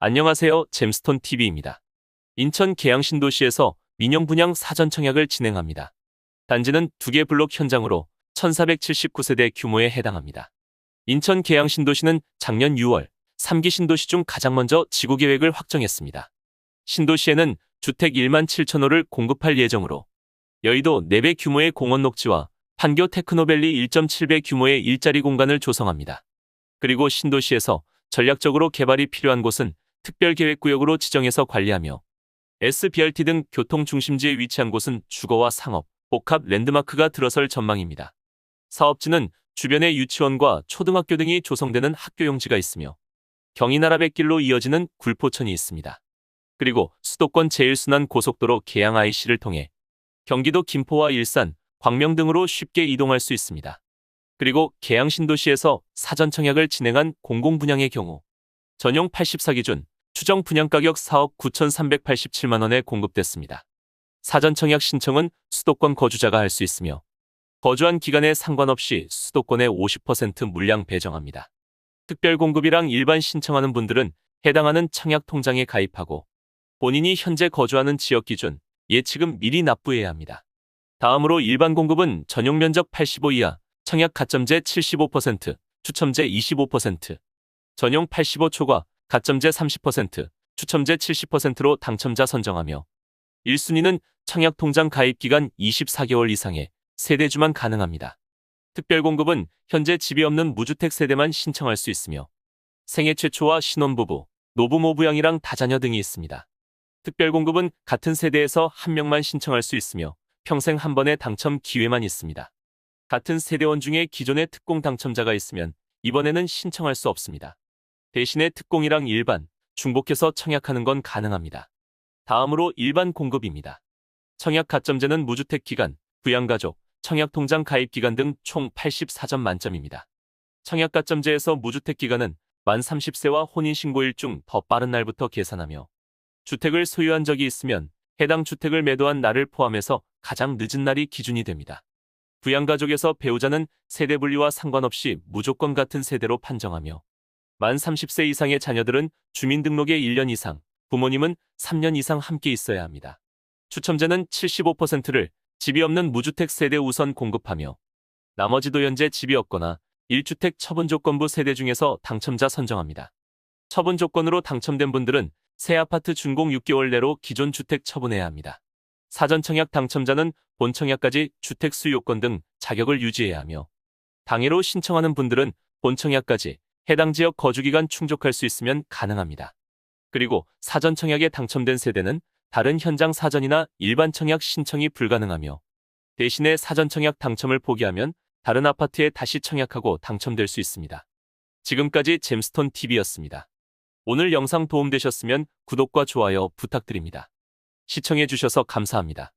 안녕하세요. 잼스톤 TV입니다. 인천 계양신도시에서 민영 분양 사전 청약을 진행합니다. 단지는 두 개 블록 현장으로 1479세대 규모에 해당합니다. 인천 계양신도시는 작년 6월 3기 신도시 중 가장 먼저 지구 계획을 확정했습니다. 신도시에는 주택 1만 7천 호를 공급할 예정으로 여의도 4배 규모의 공원 녹지와 판교 테크노밸리 1.7배 규모의 일자리 공간을 조성합니다. 그리고 신도시에서 전략적으로 개발이 필요한 곳은 특별계획구역으로 지정해서 관리하며 SBRT 등 교통 중심지에 위치한 곳은 주거와 상업, 복합 랜드마크가 들어설 전망입니다. 사업지는 주변에 유치원과 초등학교 등이 조성되는 학교용지가 있으며 경인나라뱃길로 이어지는 굴포천이 있습니다. 그리고 수도권 제1순환 고속도로 계양 IC를 통해 경기도 김포와 일산, 광명 등으로 쉽게 이동할 수 있습니다. 그리고 계양 신도시에서 사전 청약을 진행한 공공분양의 경우 전용 84기준 추정 분양가격 4억 9,387만 원에 공급됐습니다. 사전 청약 신청은 수도권 거주자가 할 수 있으며 거주한 기간에 상관없이 수도권의 50% 물량 배정합니다. 특별 공급이랑 일반 신청하는 분들은 해당하는 청약 통장에 가입하고 본인이 현재 거주하는 지역 기준 예치금 미리 납부해야 합니다. 다음으로 일반 공급은 전용 면적 85 이하, 청약 가점제 75%, 추첨제 25%, 전용 85 초과, 가점제 30%, 추첨제 70%로 당첨자 선정하며 1순위는 청약 통장 가입 기간 24개월 이상의 세대주만 가능합니다. 특별 공급은 현재 집이 없는 무주택 세대만 신청할 수 있으며 생애 최초와 신혼부부, 노부모 부양이랑 다자녀 등이 있습니다. 특별 공급은 같은 세대에서 한 명만 신청할 수 있으며 평생 한 번의 당첨 기회만 있습니다. 같은 세대원 중에 기존에 특공 당첨자가 있으면 이번에는 신청할 수 없습니다. 대신에 특공이랑 일반, 중복해서 청약하는 건 가능합니다. 다음으로 일반 공급입니다. 청약 가점제는 무주택 기간, 부양가족, 청약통장 가입 기간 등 총 84점 만점입니다. 청약 가점제에서 무주택 기간은 만 30세와 혼인신고일 중 더 빠른 날부터 계산하며 주택을 소유한 적이 있으면 해당 주택을 매도한 날을 포함해서 가장 늦은 날이 기준이 됩니다. 부양가족에서 배우자는 세대 분리와 상관없이 무조건 같은 세대로 판정하며 만 30세 이상의 자녀들은 주민등록에 1년 이상, 부모님은 3년 이상 함께 있어야 합니다. 추첨제는 75%를 집이 없는 무주택 세대 우선 공급하며 나머지도 현재 집이 없거나 1주택 처분 조건부 세대 중에서 당첨자 선정합니다. 처분 조건으로 당첨된 분들은 새 아파트 준공 6개월 내로 기존 주택 처분해야 합니다. 사전 청약 당첨자는 본 청약까지 주택 수요 요건 등 자격을 유지해야 하며 당해로 신청하는 분들은 본 청약까지 해당 지역 거주기간 충족할 수 있으면 가능합니다. 그리고 사전 청약에 당첨된 세대는 다른 현장 사전이나 일반 청약 신청이 불가능하며 대신에 사전 청약 당첨을 포기하면 다른 아파트에 다시 청약하고 당첨될 수 있습니다. 지금까지 잼스톤 TV였습니다. 오늘 영상 도움되셨으면 구독과 좋아요 부탁드립니다. 시청해주셔서 감사합니다.